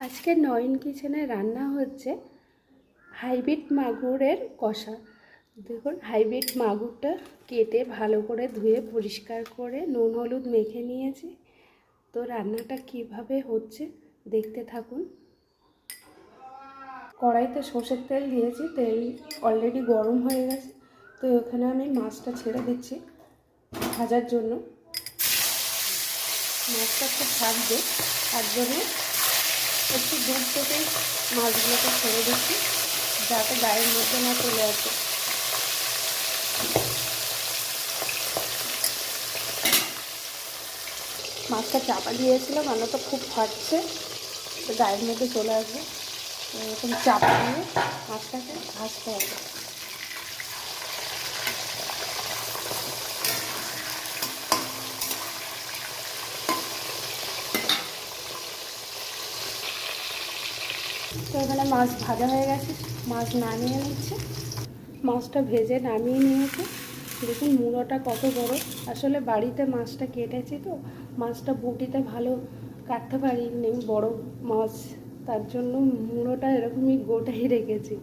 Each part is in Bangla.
আজকে নয়ন কিচেনে রান্না হচ্ছে হাইব্রিড মাগুরের কষা। দেখুন, হাইব্রিড মাগুরটা কেটে ভালো করে ধুয়ে পরিষ্কার করে নুন, হলুদ মেখে নিয়েছি। তো রান্নাটা কীভাবে হচ্ছে দেখতে থাকুন। কড়াইতে সর্ষের তেল দিয়েছি, তেল অলরেডি গরম হয়ে গেছে। তো ওখানে আমি মাছটা ছেড়ে দিচ্ছি ভাজার জন্য। মাছটা খুব ভাজবে, তার জন্য একটু দূর থেকে মাছগুলোকে ছেড়ে দিচ্ছি, যাতে গায়ের মধ্যে না চলে আসে। মাছটা চাপা দিয়েছিলাম মানে তো খুব ফাটছে গায়ের মধ্যে চলে আসবে। এরকম চাপা দিয়ে মাছটাকে ভাজতে হবে। তো এখানে মাছ ভাজা হয়ে গেছে। মাছ নামিয়ে নিচ্ছে। মাছটা ভেজে নামিয়ে নিয়েছে। দেখুন মুড়োটা কত বড়। আসলে বাড়িতে মাছটা কেটেছি তো। মাছটা বুটিতে ভালো কাটতে পারিনি, বড় মাছ। তার জন্য মুড়োটা এরকমই গোটাই রেখেছি।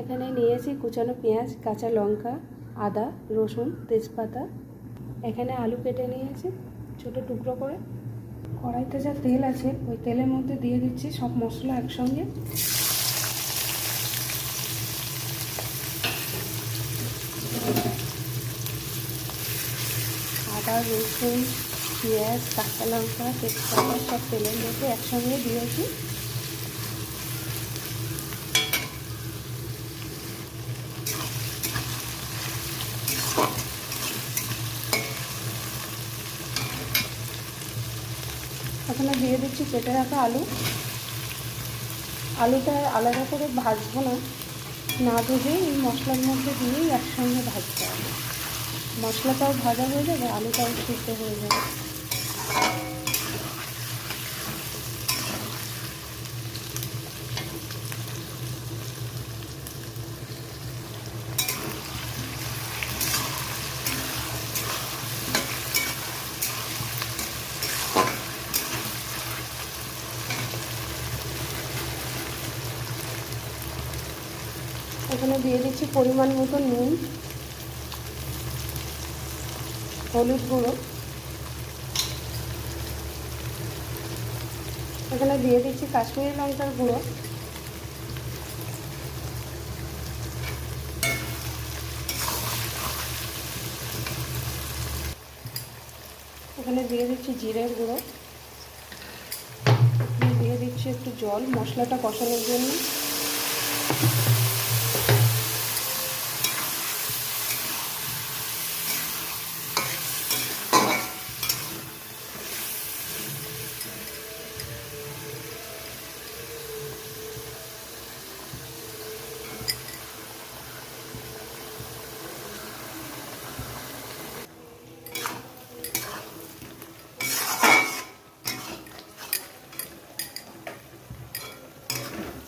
এখানে নিয়েছি কুচানো পেঁয়াজ, কাঁচা লঙ্কা, আদা, রসুন, তেজপাতা। এখানে আলু কেটে নিয়েছি। ছোটো টুকরো করে। কড়াইতে যা তেল আছে, ওই তেলের মধ্যে দিয়ে দিচ্ছি সব মশলা একসঙ্গে। আদা, রসুন, পেঁয়াজ, কাঁচা লঙ্কা, তেজপাতা সব তেলের মধ্যে একসঙ্গে দিয়েছি এখানে দিয়ে দিচ্ছি কেটে রাখা আলু। আলুটা আলাদা করে ভাজবো না। না ভেজেই এই মশলার মধ্যে দিয়েই একসঙ্গে ভাজতে হবে। মশলাটাও ভাজা হয়ে যাবে, আলুটাও সিদ্ধ হয়ে যাবে। এখানে দিয়ে দিচ্ছি পরিমাণ মতো নুন, হলুদ গুঁড়ো। এখানে দিয়ে দিচ্ছি কাশ্মীরি লঙ্কার গুঁড়ো। এখানে দিয়ে দিচ্ছি জিরের গুঁড়ো। দিয়ে দিচ্ছি একটু জল, মশলাটা কষানোর জন্য।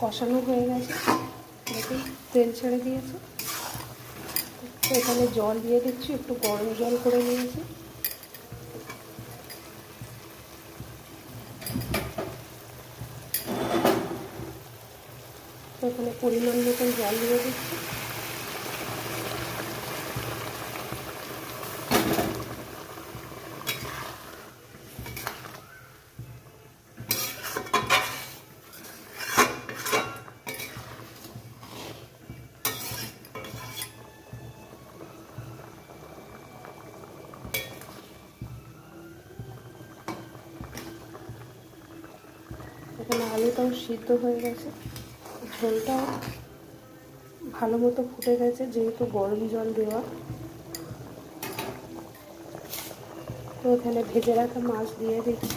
কষানো হয়ে গেছে। দেখুন তেল ছেড়ে দিয়েছে। এখানে জল দিয়ে দিচ্ছি, একটু গরম জল করে নিয়েছি। এখানে পরিমাণ মতন জল দিয়ে দিচ্ছি। এখানে আলুটাও সিদ্ধ হয়ে গেছে। ঝোলটাও ভালো মতো ফুটে গেছে, যেহেতু গরম জল দেওয়া। তো এখানে ভেজে রাখা মাছ দিয়ে দিচ্ছি।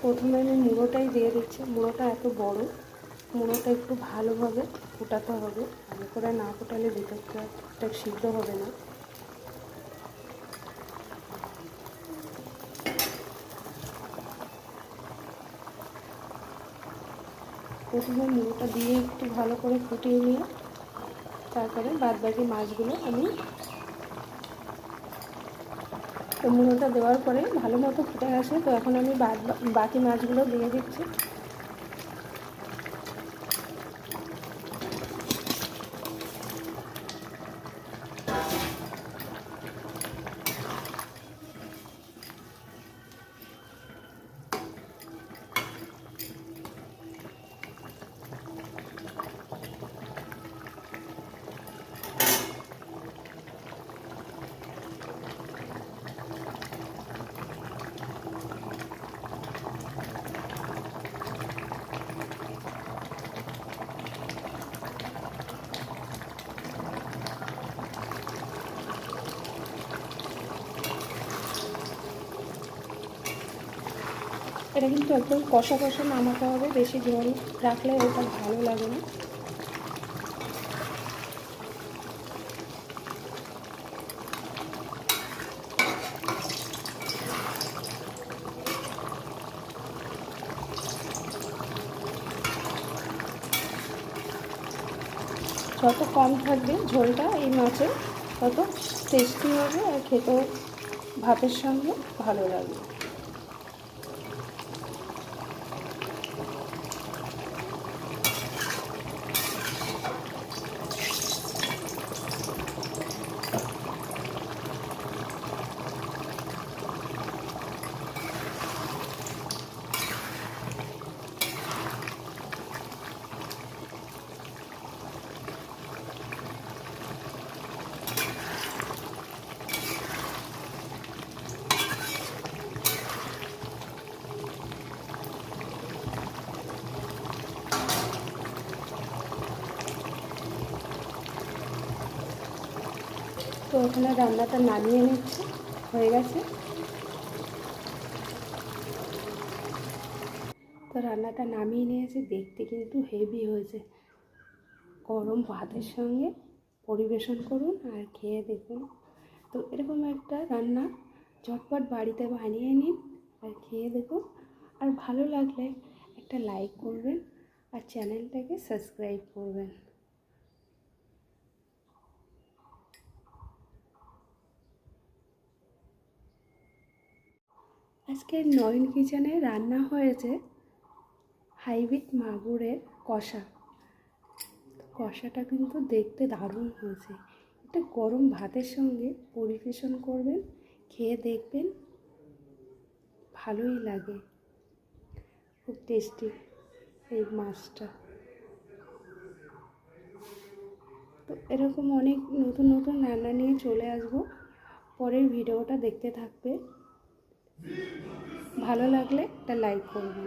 প্রথমে আমি মুড়োটাই দিয়ে দিচ্ছি। মুড়োটা এত বড়, মুড়োটা একটু ভালোভাবে ফুটাতে হবে। ভালো করে না ফুটালে ভিতরটা সিদ্ধ হবে না। প্রথমে মুড়োটা দিয়ে একটু ভালো করে ফুটিয়ে নিয়ে তারপরে বাদ বাকি মাছগুলো আমি তো মুড়োটা দেওয়ার পরে ভালো মতো ফুটে গেছে তো এখন আমি বাদ- বাকি মাছগুলো দিয়ে দিচ্ছি। এটা কিন্তু একদম কষা কষা নামাতে হবে, বেশি ঝোল রাখলে ওটা ভালো লাগে না। যত কম থাকবে ঝোলটা এই মাছের, তত টেস্টি হবে আর খেতেও ভাতের সঙ্গে ভালো লাগবে। তো ওখানে রান্নাটা নামিয়ে নিচ্ছি। হয়ে গেছে। তো রান্নাটা নামিয়ে নিয়েছি, দেখতে কিন্তু হেভি হয়েছে। গরম ভাতের সঙ্গে পরিবেশন করুন আর খেয়ে দেখুন। তো এরকম একটা রান্না, ঝটপট বাড়িতে বানিয়ে নিন আর খেয়ে দেখুন। আর ভালো লাগলে একটা লাইক করবেন আর চ্যানেলটাকে সাবস্ক্রাইব করবেন। আজকে নয়ন কিচেনে রান্না হয়েছে হাইব্রিড মাগুরের কষা। কষাটা কিন্তু দেখতে দারুণ হয়েছে। এটা গরম ভাতের সঙ্গে পরিবেশন করবেন, খেয়ে দেখবেন, ভালোই লাগে। খুব টেস্টি এই মাছটা। তো এরকম অনেক নতুন নতুন রান্না নিয়ে চলে আসব। পরের ভিডিওটা দেখতে থাকবে। ভালো লাগলে একটা লাইক করবেন